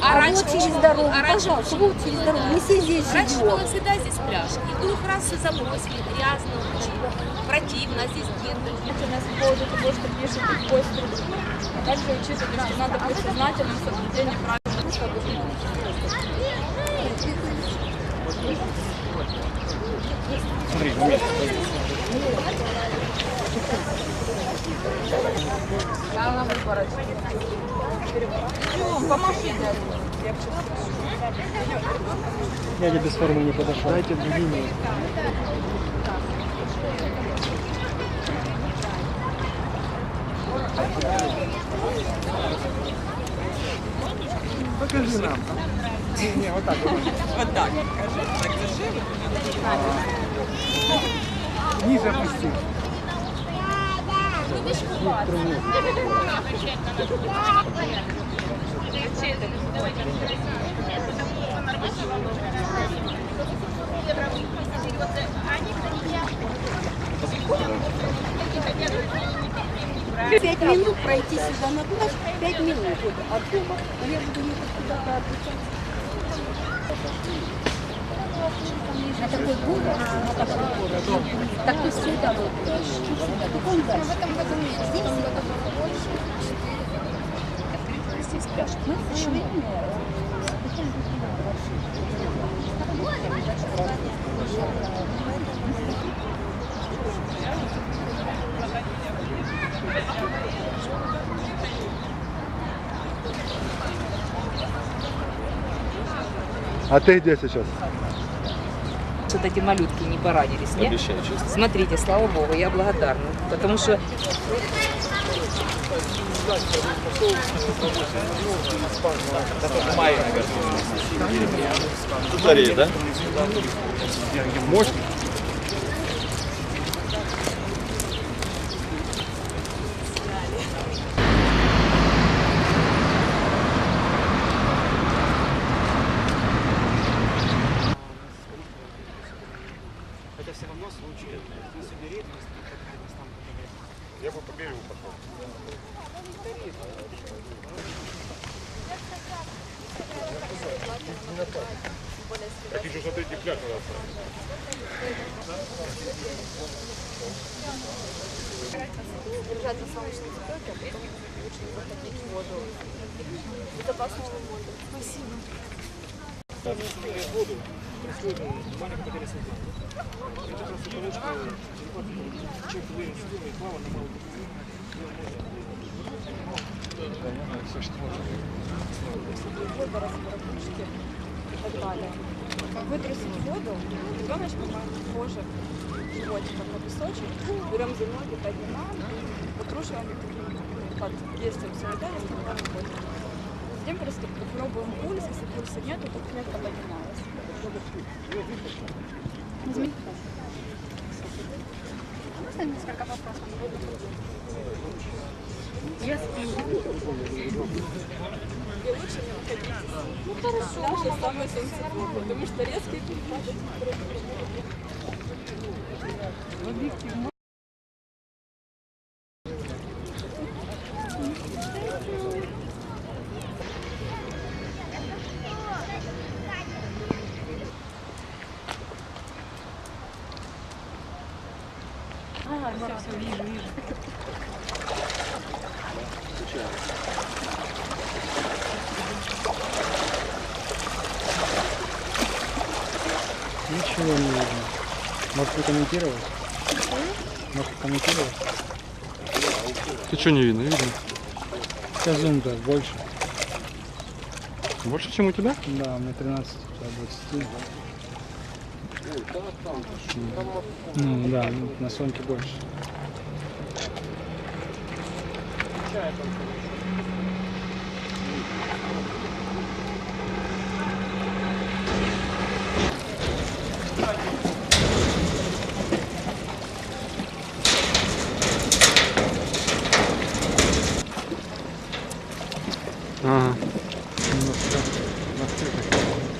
А, А раньше вот через дорогу, а раньше пожалуйста, вот через дорогу. Все здесь Раньше живем. было всегда здесь пляж. И двух раз все забросили, грязно противно, здесь нет. у нас по поводу того, что пишут поезд трубы. А также учитывать, что надо быть сознательным в соблюдении правил. Смотри, момент. Дядя без формы не подошел. Дайте длиннее. Покажи нам. Не, вот так вот. Вот так. Ниже опусти. Пять минут пройти сюда на пляж, пять минут вот, от дома. Но я буду ехать куда-то отдыхать. На такой город, на такой город. Так ты сюда вот, чуть сюда. Он дальше. Здесь, здесь пляж. Мы швейные. А ты где сейчас? Вот эти малютки не поранились, нет? Обещаю, честно. Смотрите, слава богу, я благодарна. Потому что Батарея, да? Я бы по берегу пошел. Хочу смотреть, где пляж надо оставить. Держать на солнечном стоке, а потом лучше не заходить в воду. Безопасного мода. Спасибо. Воду происходит маленькая потеря сознания. Это просто точка, человек вырос, и плавал на малую выбора ручки и так далее. Вытрусить воду, ребеночка кожи, животика на песочек, берем за ноги, поднимаем, вытрушиваем под действием солидария, снимаем воду. Затем просто пробуем пульс, если пульса нету, то клетка поднималась. Возьми. Можно несколько вопросов? Я и лучше не выходить. Ну хорошо, Даже самое солнцепло, потому что резкие перепады Ничего не видно. Может прокомментировать? Может прокомментировать? Ты что не видно? Видно. Сейчас зум да, больше. Больше, чем у тебя? Да, у меня 13 до 20. Ну да, на Соньке больше.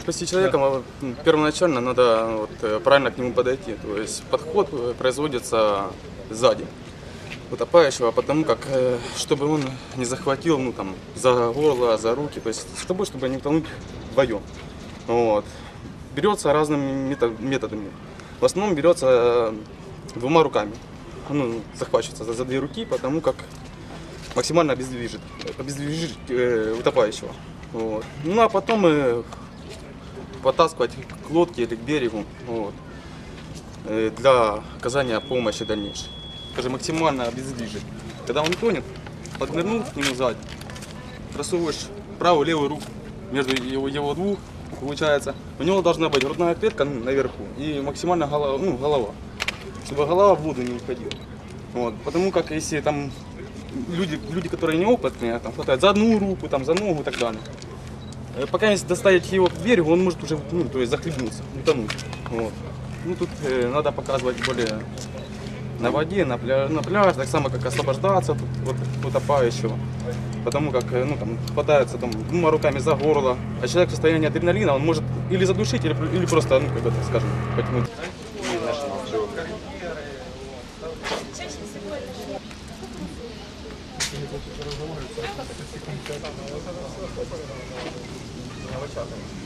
Спасти человека м, первоначально надо вот, э, правильно к нему подойти. То есть подход э, производится сзади утопающего, потому как э, чтобы он не захватил ну, там, за горло, за руки, то есть чтобы, чтобы не утонуть вдвоем. Вот. Берется разными мето- методами. В основном берется двумя руками. Ну, захвачивается за, за две руки, потому как максимально обездвижит, обездвижит э, утопающего. Вот. Ну а потом э, подтаскивать к лодке или к берегу вот, э, для оказания помощи дальнейшей. Скажем, максимально обездвижить. Когда он тонет, поднырнул к нему сзади, просовываешь правую левую руку между его, его двух, получается. У него должна быть грудная клетка ну, наверху и максимально голова, ну, голова, чтобы голова в воду не уходила. Вот. Потому как если там люди, люди, которые неопытные, там хватают за одну руку, там, за ногу и так далее. Э, пока если доставить его к двери, он может уже ну, то есть захлебнуться, утонуть. Вот. Ну тут э, надо показывать более на воде, на, пля на пляж, так само как освобождаться от, от утопающего. Потому как э, ну, там, хватается там, двумя руками за горло. А человек в состоянии адреналина, он может или задушить, или, или просто, ну, как это, скажем, потянуть. Thank you. 我晓得